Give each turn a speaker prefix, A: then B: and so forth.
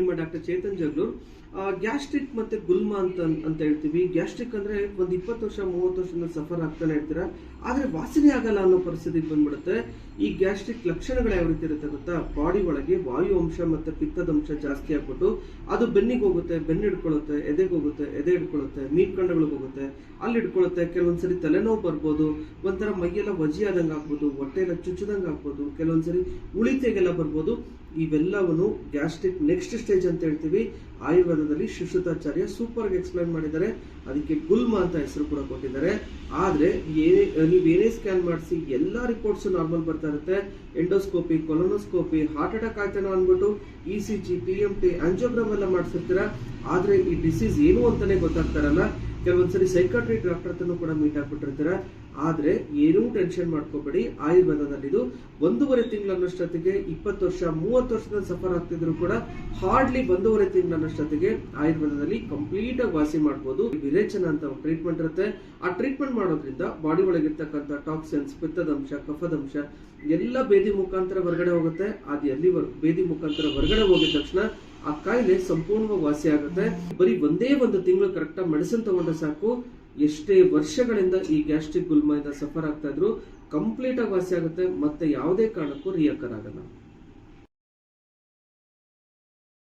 A: ನಿಮ್ಮ doctor Chetan Jaglur gastric ಮತ್ತೆ ಗುಲ್ಮ ಅಂತ ಅಂತ ಹೇಳ್ತೀವಿ. ಗ್ಯಾಸ್ಟ್ರಿಕ್ ಅಂದ್ರೆ ಒಂದು ಇಪ್ಪತ್ತು ವರ್ಷ, ಮೂವತ್ತು ವರ್ಷದಿಂದ ಸಫರ್ ಆಗ್ತಾನೆ ಇರ್ತೀರಾ. ಆದ್ರೆ ವಾಸನೆ ಆಗಲ್ಲ ಅನ್ನೋ ಪರಿಸ್ಥಿತಿಗೆ ಬಂದ್ಬಿಡುತ್ತೆ. ಈ ಗ್ಯಾಸ್ಟ್ರಿಕ್ ಲಕ್ಷಣಗಳು ಯಾವ ರೀತಿ ಇರುತ್ತೆ ಗೊತ್ತಾ? ಬಾಡಿ ಒಳಗೆ ವಾಯು ಅಂಶ ಮತ್ತೆ ಪಿತ್ತದ ಅಂಶ ಜಾಸ್ತಿ ಆಗ್ಬಿಟ್ಟು ಅದು ಬೆನ್ನಿಗೆ ಹೋಗುತ್ತೆ, ಬೆನ್ನು ಹಿಡ್ಕೊಳ್ಳುತ್ತೆ, ಎದೆಗೆ ಹೋಗುತ್ತೆ, ಎದೆ ಹಿಡ್ಕೊಳ್ಳುತ್ತೆ ಮೀನ್ಕಂಡಗಳಿಗೆ ಹೋಗುತ್ತೆ, ಅಲ್ಲಿ ಹಿಡ್ಕೊಳ್ಳುತ್ತೆ. ಕೆಲವೊಂದ್ಸರಿ ತಲೆನೋವು ಬರ್ಬೋದು, ಒಂಥರ ಮೈಯೆಲ್ಲ ವಜಿ ಆದಂಗೆ ಆಗ್ಬೋದು ಹೊಟ್ಟೆಲ್ಲ ಚುಚ್ಚದಂಗೆ ಆಗ್ಬೋದು, ಕೆಲವೊಂದ್ಸರಿ ಉಳಿತೆಗೆಲ್ಲ ಬರ್ಬೋದು. ಇವೆಲ್ಲವನ್ನು ಗ್ಯಾಸ್ಟ್ರಿಕ್ ನೆಕ್ಸ್ಟ್ ಸ್ಟೇಜ್ ಅಂತ ಹೇಳ್ತೀವಿ. ಆಯುರ್ವೇದದಲ್ಲಿ ಶಿಶುತಾಚಾರ್ಯ ಸೂಪರ್ ಆಗಿ ಎಕ್ಸ್ಪ್ಲೈನ್ ಮಾಡಿದ್ದಾರೆ. ಅದಕ್ಕೆ ಗುಲ್ಮ ಅಂತ ಹೆಸರು ಕೂಡ ಕೊಟ್ಟಿದ್ದಾರೆ. ಆದ್ರೆ ಏನೇ ನೀವು ಏನೇ ಸ್ಕ್ಯಾನ್ ಮಾಡಿಸಿ ಎಲ್ಲಾ ರಿಪೋರ್ಟ್ಸ್ ನಾರ್ಮಲ್ ಬರ್ತಾ ಇರುತ್ತೆ. ಎಂಡೋಸ್ಕೋಪಿ ಕೊಲೊನೋಸ್ಕೋಪಿ ಹಾರ್ಟ್ ಅಟ್ಯಾಕ್ ಆಯ್ತಾನ ಅಂದ್ಬಿಟ್ಟು E C G P M T angiogram ಎಲ್ಲ ಮಾಡಿಸಿರ್ತೀರ? ಆದ್ರೆ ಈ ಡಿಸೀಸ್ ಏನು ಅಂತಾನೆ ಗೊತ್ತಾಗ್ತಾರಲ್ಲ ಕೆಲವೊಂದ್ಸರಿ ಸೈಕಾಟ್ರಿ ಡಾಕ್ಟರ್ ಹತ್ರನೂ ಕೂಡ ಮೀಟ್ ಆಗ್ಬಿಟ್ಟಿರ್ತಾರೆ. ಆದ್ರೆ ಏನೂ ಟೆನ್ಷನ್ ಮಾಡ್ಕೋಬೇಡಿ. ಆಯುರ್ವೇದದಲ್ಲಿ ಇದು ಒಂದೂವರೆ ತಿಂಗಳನ್ನಷ್ಟೊತ್ತಿಗೆ, ಇಪ್ಪತ್ತು ವರ್ಷ, ಮೂವತ್ತು ವರ್ಷದ ಸಫರ್ ಆಗ್ತಿದ್ರು ಕೂಡ ಹಾರ್ಡ್ಲಿ ಒಂದೂವರೆ ತಿಂಗಳನ್ನಷ್ಟೊತ್ತಿಗೆ ಆಯುರ್ವೇದದಲ್ಲಿ ಕಂಪ್ಲೀಟ್ ಆಗಿ ವಾಸಿ ಮಾಡ್ಬೋದು. ವಿರೇಚನ ಅಂತ ಟ್ರೀಟ್ಮೆಂಟ್ ಇರುತ್ತೆ. ಆ ಟ್ರೀಟ್ಮೆಂಟ್ ಮಾಡೋದ್ರಿಂದ ಬಾಡಿ ಒಳಗಿರ್ತಕ್ಕಂಥ ಟಾಕ್ಸಿನ್ಸ್ ಪಿತ್ತದಂಶ, ಕಫದಂಶ ಎಲ್ಲ ಬೇದಿ ಮುಖಾಂತರ ಹೊರಗಡೆ ಹೋಗುತ್ತೆ. ಅದು ಎಲ್ಲಿ ಬೇದಿ ಮುಖಾಂತರ ಹೊರಗಡೆ ಹೋಗಿದ ತಕ್ಷಣ ಆ ಕಾಯಿಲೆ ಸಂಪೂರ್ಣವಾಗಿ ವಾಸಿ ಆಗುತ್ತೆ. ಬರೀ ಒಂದೇ ಒಂದು ತಿಂಗಳು ಕರೆಕ್ಟಾಗಿ ಮೆಡಿಸಿನ್ ತಗೊಂಡ್ರೆ ಸಾಕು. ಎಷ್ಟೇ ವರ್ಷಗಳಿಂದ ಈ ಗ್ಯಾಸ್ಟ್ರಿಕ್ ಗುಲ್ಮದಿಂದ ಸಫರ್ ಆಗ್ತಾ ಇದ್ರು, ಕಂಪ್ಲೀಟ್ ಆಗಿ ವಾಸಿ ಆಗುತ್ತೆ. ಮತ್ತೆ ಯಾವುದೇ ಕಾರಣಕ್ಕೂ ರಿಯಕರ್ ಆಗಲ್ಲ.